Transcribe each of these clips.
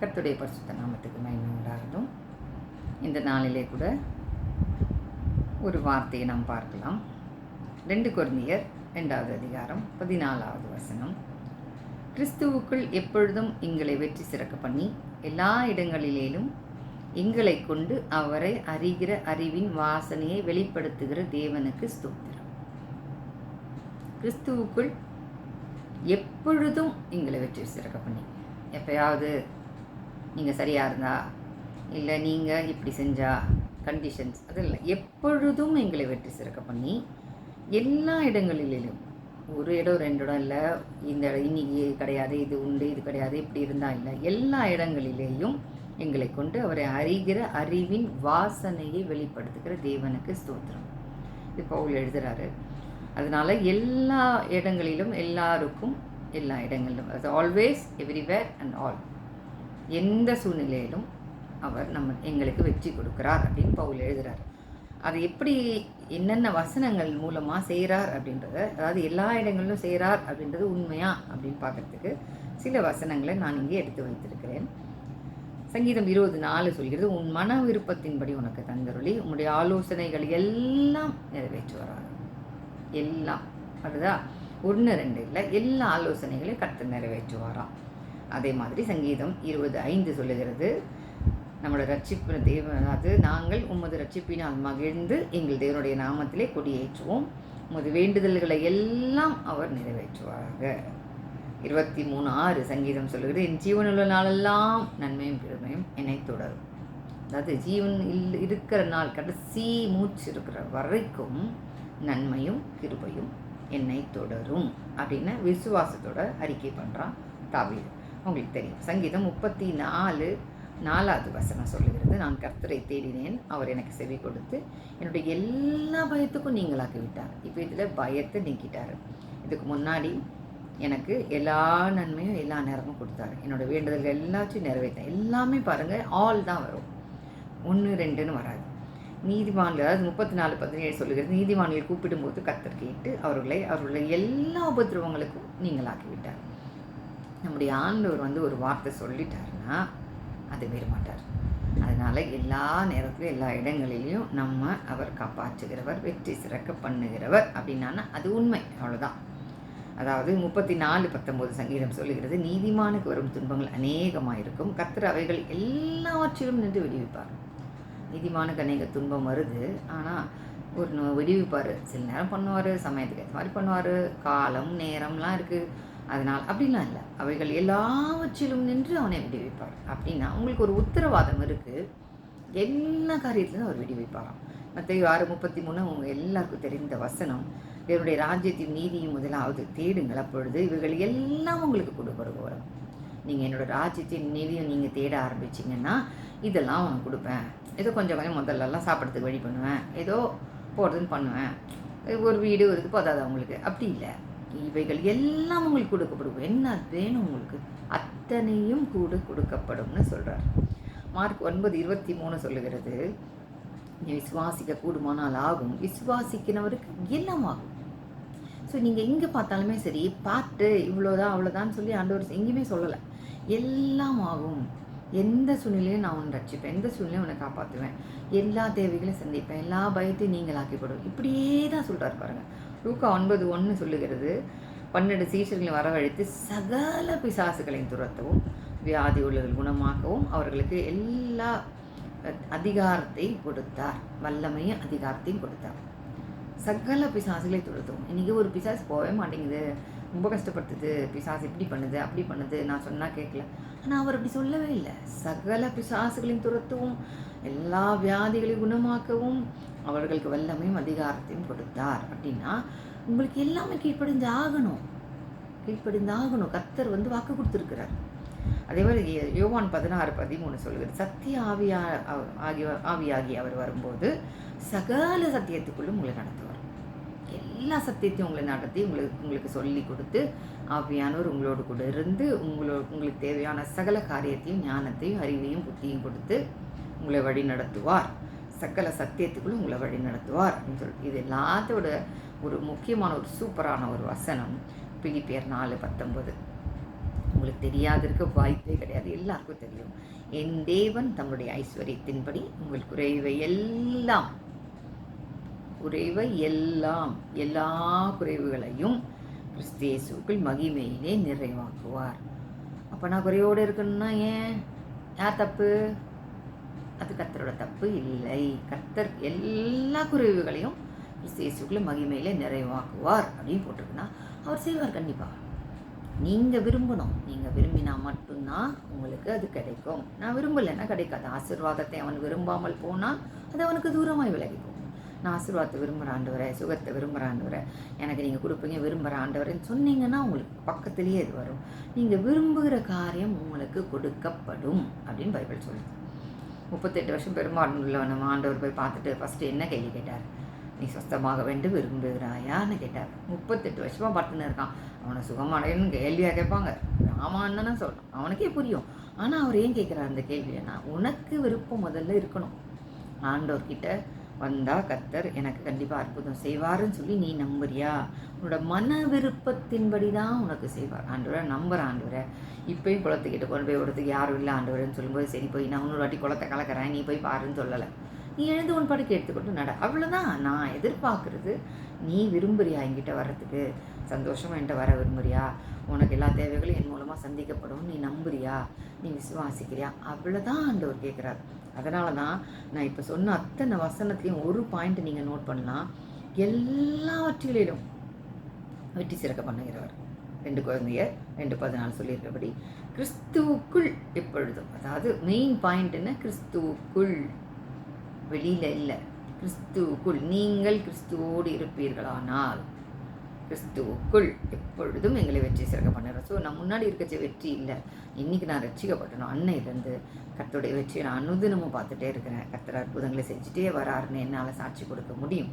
கர்த்துடைய பரிசுத்த நாமத்துக்கு மகிமை உண்டாகட்டும் இந்த நாளிலே கூட ஒரு வார்த்தையை நாம் பார்க்கலாம். ரெண்டு குருந்தியர் ரெண்டாவது அதிகாரம் பதினாலாவது வசனம். கிறிஸ்துவுக்குள் எப்பொழுதும் எங்களை வெற்றி சிறக்க பண்ணி எல்லா இடங்களிலேயும் எங்களை கொண்டு அவரை அறிகிற அறிவின் வாசனையை வெளிப்படுத்துகிற தேவனுக்கு ஸ்தோத்திரம். கிறிஸ்துவுக்குள் எப்பொழுதும் எங்களை வெற்றி சிறக்க பண்ணி. எப்பயாவது நீங்கள் சரியாக இருந்தா இல்லை நீங்கள் இப்படி செஞ்சா கண்டிஷன்ஸ் அது இல்லை. எப்பொழுதும் எங்களை வெற்றி சிறக்க பண்ணி எல்லா இடங்களிலும் ஒரு இடம் ரெண்டு இடம் இல்லை இந்த இடம் இன்னைக்கு கிடையாது இது உண்டு இது கிடையாது இப்படி இருந்தால் இல்லை எல்லா இடங்களிலேயும் எங்களை கொண்டு அவரை அறிகிற அறிவின் வாசனையை வெளிப்படுத்துகிற தேவனுக்கு ஸ்தோத்திரம். இது பவுல் எழுதுகிறாரு அதனால எல்லா இடங்களிலும் எல்லாருக்கும் எல்லா இடங்களிலும் அது ஆல்வேஸ் எவ்ரிவேர் அண்ட் ஆல் எந்த சூழ்நிலையிலும் அவர் நம்ம எங்களுக்கு வெற்றி கொடுக்குறார் அப்படின்னு பவுல் எழுதுறார். அது எப்படி என்னென்ன வசனங்கள் மூலமாக செய்கிறார் அப்படின்றத அதாவது எல்லா இடங்களிலும் செய்கிறார் அப்படின்றது உண்மையா அப்படின்னு பார்க்கறதுக்கு சில வசனங்களை நான் இங்கே எடுத்து வைத்திருக்கிறேன். சங்கீதம் இருபது நாலு சொல்கிறது உன் மன விருப்பத்தின்படி உனக்கு தந்தருளி உன்னுடைய ஆலோசனைகள் எல்லாம் நிறைவேற்றுவாராக. எல்லாம் அதுதான் ஒன்று ரெண்டு இல்லை எல்லா ஆலோசனைகளையும் கற்று நிறைவேற்றுவாராம். அதே மாதிரி சங்கீதம் இருபது ஐந்து சொல்லுகிறது. நம்மளோட ரட்சிப்பு தேவ அது நாங்கள் உமது ரட்சிப்பினால் மகிழ்ந்து எங்கள் தேவனுடைய நாமத்திலே கொடியேற்றுவோம். உமது வேண்டுதல்களை எல்லாம் அவர் நிறைவேற்றுவாராக. இருபத்தி மூணு ஆறு சங்கீதம் சொல்லுகிறது என் ஜீவனுள்ள நாளெல்லாம் நன்மையும் பெருமையும் என்னை தொடரும். அதாவது ஜீவன் இல் இருக்கிற நாள் கடைசி மூச்சு இருக்கிற வரைக்கும் நன்மையும் கிருபையும் என்னை தொடரும் அப்படின்னு விசுவாசத்தோட அறிக்கை பண்ணுறான் தாவீது. உங்களுக்கு தெரியும். சங்கீதம் முப்பத்தி நாலு நாலாவது வசனம் சொல்லுகிறது. நான் கர்த்தரை தேடினேன். அவர் எனக்கு செவி கொடுத்து என்னுடைய எல்லா பயத்துக்கும் நீங்களாக்கி விட்டார் இப்போ இதில் பயத்தை நீக்கிட்டார். இதுக்கு முன்னாடி எனக்கு எல்லா நன்மையும் எல்லா நேரமும் கொடுத்தாரு. என்னோட வேண்டுதல்கள் எல்லாத்தையும் நிறைவேற்றேன். எல்லாமே பாருங்கள் ஆல் தான் வரும். ஒன்று ரெண்டுன்னு வராது. நீதிமான்கள் அதாவது முப்பத்தி நாலு பதினேழு சொல்லுகிறது நீதிமான்கள் கூப்பிடும்போது கத்தர் கேட்டு அவர்களை அவர்களுடைய எல்லா உபதிரவங்களுக்கும் நீங்களாக்கி விட்டார் நம்முடைய ஆண்டவர் வந்து ஒரு வார்த்தை சொல்லிட்டாருன்னா அது மீற மாட்டார் அதனால் எல்லா நேரத்துலையும் எல்லா இடங்களிலையும் நம்ம அவர் காப்பாற்றுகிறவர் வெற்றி சிறக்க பண்ணுகிறவர் அப்படின்னா அது உண்மை. அவ்வளோதான் அதாவது முப்பத்தி நாலு பத்தொம்போது சங்கீதம் சொல்லுகிறது நீதிமானுக்கு வரும் துன்பங்கள் அநேகமாக இருக்கும் கத்திர அவைகள் எல்லாவற்றிலும் நின்று விடுவிப்பார். நீதிமானுக்கு அநேக துன்பம் வருது ஆனால் ஒரு விடுவிப்பார். சில நேரம் பண்ணுவார் சமயத்துக்கு ஏற்ற மாதிரி பண்ணுவார். காலம் நேரம்லாம் இருக்குது அதனால் அப்படிலாம் இல்லை. அவைகள் எல்லாவற்றிலும் நின்று அவனை விடுவிப்பார். அப்படின்னா அவங்களுக்கு ஒரு உத்தரவாதம் இருக்குது எல்லா காரியத்திலும் அவர் விடுவிப்பாராம். மற்ற ஆறு முப்பத்தி மூணு அவங்க எல்லாருக்கும் தெரிந்த வசனம். இவருடைய ராஜ்யத்தின் நீதியும் முதலாவது தேடுங்கள். அப்பொழுது இவைகள் எல்லாம் உங்களுக்கு கொடுக்கறது வரும் நீங்கள் என்னோடய ராஜ்யத்தின் நீதியும் நீங்கள் தேட ஆரம்பிச்சிங்கன்னா இதெல்லாம் அவன் கொடுப்பேன். ஏதோ கொஞ்சம் கொஞ்சம் முதல்லலாம் சாப்பிட்றதுக்கு வழி பண்ணுவேன். ஏதோ போடுறதுன்னு பண்ணுவேன். ஒரு வீடு இருக்குது போதாது அவங்களுக்கு அப்படி இல்லை. இவைகள் எல்லாம் உங்களுக்கு கொடுக்கப்படும் என்ன வேணும் உங்களுக்கு அத்தனையும் கூட கொடுக்கப்படும்னு சொல்கிறார் மார்க் ஒன்பது இருபத்தி மூணு சொல்லுகிறது. நீ விசுவாசிக்க கூடுமானால் ஆகும். விசுவாசிக்கிறவருக்கு எல்லாம் ஆகும் ஸோ நீங்கள் எங்கே பார்த்தாலுமே சரி பார்த்து இவ்வளோதான் அவ்வளோதான் சொல்லி ஆண்டவர் எங்கேயுமே சொல்லலை. எல்லாம் ஆகும். எந்த சூழ்நிலையும் நான் உன்னை ரட்சிப்பேன். எந்த சூழ்நிலையும் உன்னை காப்பாற்றுவேன் எல்லா தேவைகளையும் சந்திப்பேன். எல்லா பயத்தையும் நீங்களாக்கிப்படும் இப்படியே தான் சொல்கிறார் பாருங்க. லூக்கா ஒன்பது ஒன்று சொல்லுகிறது. பன்னெண்டு சீஷர்களை வரவழைத்து சகல பிசாசுகளையும் துரத்தவும் வியாதி உள்ளவர்கள் குணமாக்கவும் அவர்களுக்கு எல்லா அதிகாரத்தை அதிகாரத்தையும் கொடுத்தார். வல்லமையும் அதிகாரத்தையும் கொடுத்தார். சகல பிசாசுகளை துரத்தவும். இன்றைக்கி ஒரு பிசாசு போகவே மாட்டேங்குது. ரொம்ப கஷ்டப்படுத்துது பிசாசு இப்படி பண்ணுது அப்படி பண்ணுது. நான் சொன்னால் கேட்கல ஆனால் அவர் அப்படி சொல்லவே இல்லை. சகல பிசாசுகளையும் துரத்தவும் எல்லா வியாதிகளையும் குணமாக்கவும் அவர்களுக்கு வல்லமையும் அதிகாரத்தையும் கொடுத்தார். அப்படின்னா உங்களுக்கு எல்லாமே கீழ்ப்படிந்து ஆகணும் கீழ்ப்படிந்து ஆகணும் கத்தர் வந்து வாக்கு கொடுத்துருக்கிறார். அதே மாதிரி யோவான் பதினாறு பதிமூணு சொல்கிறது சத்திய ஆவியா ஆகிய ஆவியாகி அவர் வரும்போது சகல சத்தியத்துக்குள்ளும் உங்களை நடத்துவார். எல்லா சத்தியத்தையும் உங்களை நடத்தி உங்களுக்கு உங்களுக்கு சொல்லி கொடுத்து ஆவியானவர் உங்களோடு கூட இருந்து உங்களோ உங்களுக்கு தேவையான சகல காரியத்தையும் ஞானத்தையும் அறிவையும் புத்தியும் கொடுத்து உங்களை வழி நடத்துவார். சகல சத்தியத்துக்குள்ள உங்களை வழி நடத்துவார் அப்படின்னு சொல்லிட்டு இது எல்லாத்தோட ஒரு முக்கியமான ஒரு சூப்பரான ஒரு வசனம். பிலிப்பியர் நாலு பத்தொன்பது. உங்களுக்கு தெரியாதிருக்க வாய்ப்பே கிடையாது. எல்லாருக்கும் தெரியும். என் தேவன் தம்முடைய ஐஸ்வர்யத்தின்படி உங்கள் குறைவை எல்லாம் குறைவை எல்லாம் எல்லா குறைவுகளையும் கிறிஸ்தேசுக்குள் மகிமையிலே நிறைவாக்குவார். அப்போ நான் குறையோடு இருக்கணும்னா ஏன்? யார் தப்பு? அது கத்தரோட தப்பு இல்லை. கத்தர் எல்லா குறைவுகளையும் கிறிஸ்தேசுக்குள்ள மகிமையிலே நிறைவாக்குவார் அப்படின்னு போட்டிருக்குன்னா அவர் செய்வார் கண்டிப்பாக நீங்கள் விரும்பணும். நீங்கள் விரும்பினா மட்டும்தான் உங்களுக்கு அது கிடைக்கும். நான் விரும்பலைன்னா கிடைக்காது. ஆசீர்வாதத்தை அவன் விரும்பாமல் போனால் அது அவனுக்கு தூரமாய் விலகி நான் ஆசீர்வாதத்தை விரும்புகிற ஆண்டவரை சுகத்தை விரும்புகிற ஆண்டவரை எனக்கு நீங்கள் கொடுப்பீங்க விரும்புகிற ஆண்டவரைன்னு சொன்னீங்கன்னா உங்களுக்கு பக்கத்துலேயே இது வரும். நீங்கள் விரும்புகிற காரியம் உங்களுக்கு கொடுக்கப்படும் அப்படின்னு பைபிள் சொல்லுது. முப்பத்தெட்டு வருஷம் பெரும்பாலும் உள்ளவன் ஆண்டவர் போய் பார்த்துட்டு ஃபஸ்ட்டு என்ன கேள்வி கேட்டார்? நீ சொஸ்தமாக வேண்டும் விரும்புகிறாயான்னு கேட்டார். முப்பத்தெட்டு வருஷமாக பார்த்துன்னு இருக்கான். அவனை சுகமடையணும்னு கேள்வியாக கேட்பாங்க. ஆமான்னு தானே சொல்லணும் அவனுக்கே புரியும். ஆனால் அவர் ஏன் கேட்குறாரு அந்த கேள்வியனா உனக்கு விருப்பம் முதல்ல இருக்கணும். ஆண்டவர்கிட்ட வந்தால் கத்தர் எனக்கு கண்டிப்பாக அற்புதம் செய்வாருன்னு சொல்லி நீ நம்புறியா? உன்னோட மன விருப்பத்தின்படி தான் உனக்கு செய்வார். ஆண்டவரை நம்புற ஆண்டவரை. இப்போயும் குளத்துக்கிட்ட கொண்டு போய் விடுறதுக்கு யாரும் இல்லை ஆண்டவரன்னு சொல்லும்போது சரி போய் நான் இன்னொரு வாட்டி குளத்தை கலக்கிறேன் நீ போய் பாருன்னு சொல்லலை. நீ எழுந்து உன் படுக்கை எடுத்துக்கொண்டு நட. அவ்வளோதான் நான் எதிர்பார்க்குறது நீ விரும்புறியா என்கிட்ட வர்றதுக்கு? சந்தோஷமாக என்கிட்ட வர விரும்புறியா? உனக்கு எல்லா தேவைகளும் என் மூலமாக சந்திக்கப்படும். நீ நம்புறியா? நீ விசுவாசிக்கிறியா? அவ்வளோதான் ஆண்டவர் கேட்குறாரு அதனால தான் நான் இப்போ சொன்ன அத்தனை வசனத்தையும் ஒரு பாயிண்ட் நீங்கள் நோட் பண்ணலாம் எல்லாவற்றிலும் வெற்றி சிறக்க பண்ணுகிறவர். ரெண்டு குழந்தைய ரெண்டு பதினாலு சொல்லியிருக்கபடி கிறிஸ்துவுக்குள் எப்பொழுதும் அதாவது மெயின் பாயிண்ட் கிறிஸ்துவுக்குள். வெளியில் இல்லை. கிறிஸ்துவுக்குள். நீங்கள் கிறிஸ்துவோடு இருப்பீர்களானால். கிறிஸ்துவுக்குள் எப்பொழுதும் எங்களை வெற்றி சிறக்க பண்ணுறோம் ஸோ நான் முன்னாடி இருக்கச்ச வெற்றி இல்லை. இன்றைக்கி நான் ரட்சிக்கப்பட்டணும் அன்னையிலேருந்து கத்தோடைய வெற்றியை நான் அனுதினமும் பார்த்துட்டே இருக்கிறேன். கத்தர் அற்புதங்களை செஞ்சுட்டே வராருன்னு என்னால் சாட்சி கொடுக்க முடியும்.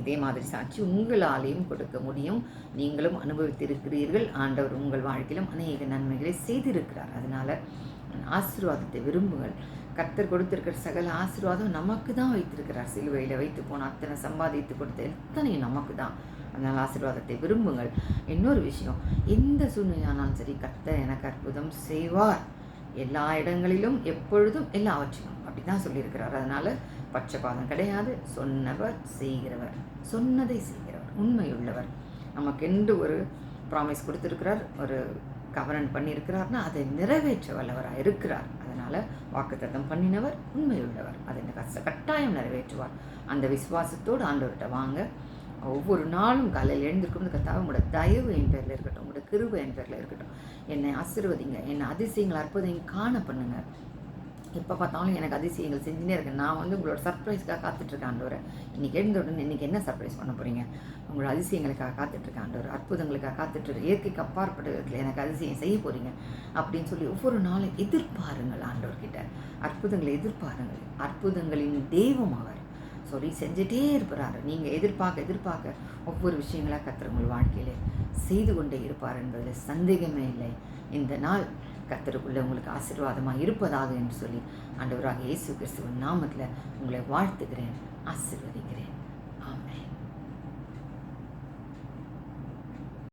இதே மாதிரி சாட்சி உங்களாலேயும் கொடுக்க முடியும். நீங்களும் அனுபவித்திருக்கிறீர்கள். ஆண்டவர் உங்கள் வாழ்க்கையிலும் அநேக நன்மைகளை செய்திருக்கிறார். அதனால் ஆசீர்வாதத்தை விரும்புங்கள் கர்த்தர் கொடுத்துருக்கிற சகல ஆசீர்வாதம் நமக்கு தான் வைத்திருக்கிறார். சிலுவையில் வைத்து போன அத்தனை சம்பாதித்து கொடுத்த எத்தனையும் நமக்கு தான் அதனால் ஆசீர்வாதத்தை விரும்புங்கள். இன்னொரு விஷயம் எந்த சூழ்நிலையானாலும் சரி கர்த்தர் எனக்கு அற்புதம் செய்வார். எல்லா இடங்களிலும் எப்பொழுதும் எல்லாவற்றிலும். அப்படி தான் சொல்லியிருக்கிறார். அதனால் பட்சபாதம் கிடையாது. சொன்னவர் செய்கிறவர். சொன்னதை செய்கிறவர். உண்மையுள்ளவர். நமக்கென்று ஒரு ப்ராமிஸ் கொடுத்துருக்கிறார். ஒரு கவர்னன் பண்ணியிருக்கிறார்னா அதை நிறைவேற்ற வல்லவராக இருக்கிறார் அதனால் வாக்குத்தத்தம் பண்ணினவர் உண்மையுள்ளவர். அதை கஷ்ட கட்டாயம் நிறைவேற்றுவார். அந்த விசுவாசத்தோடு ஆண்டவர்கிட்ட வாங்க. ஒவ்வொரு நாளும் காலையில் எழுந்திருக்கும் கத்தாவை உங்களோட தயவு என் பேரில் இருக்கட்டும் உங்களோட கிருபை என் பேரில் இருக்கட்டும். என்னை ஆசீர்வதிங்க. என்னை அதிசயங்கள் அற்புதம் காண பண்ணுங்க. எப்போ பார்த்தாலும் எனக்கு அதிசயங்கள் செஞ்சுனே இருக்கேன் நான் வந்து உங்களோட சர்ப்ரைஸ்க்காக காத்துட்ருக்கேன் ஆண்டவர். இன்றைக்கி எழுந்த உடனே இன்றைக்கி என்ன சர்ப்ரைஸ் பண்ண போகிறீங்க உங்களோட அதிசயங்களுக்காக காத்துட்ருக்கேன் ஆண்டவர். அற்புதங்களுக்காக காத்துட்ருக்கேன். இயற்கைக்கு அப்பாற்பட்ட விதத்தில் எனக்கு அதிசயம் செய்ய போகிறீங்க அப்படின்னு சொல்லி ஒவ்வொரு நாளும் எதிர்பாருங்கள் ஆண்டவர்கிட்ட. அற்புதங்களை எதிர்பாருங்கள். அற்புதங்களின் தெய்வம் அவர். சொல்லி செஞ்சுட்டே இருப்பார். நீங்கள் எதிர்பார்க்க எதிர்பார்க்க ஒவ்வொரு விஷயங்களாக கத்துற உங்கள் வாழ்க்கையிலே செய்து கொண்டே இருப்பார் என்பதில் சந்தேகமே இல்லை. இந்த நாள் கத்தருக்குள்ளே உங்களுக்கு ஆசீர்வாதமாக இருப்பதாக என்று சொல்லி ஆண்டவராக இயேசு கிறிஸ்துவின் நாமத்தில் உங்களை வாழ்த்துகிறேன் ஆசீர்வதிக்கிறேன்.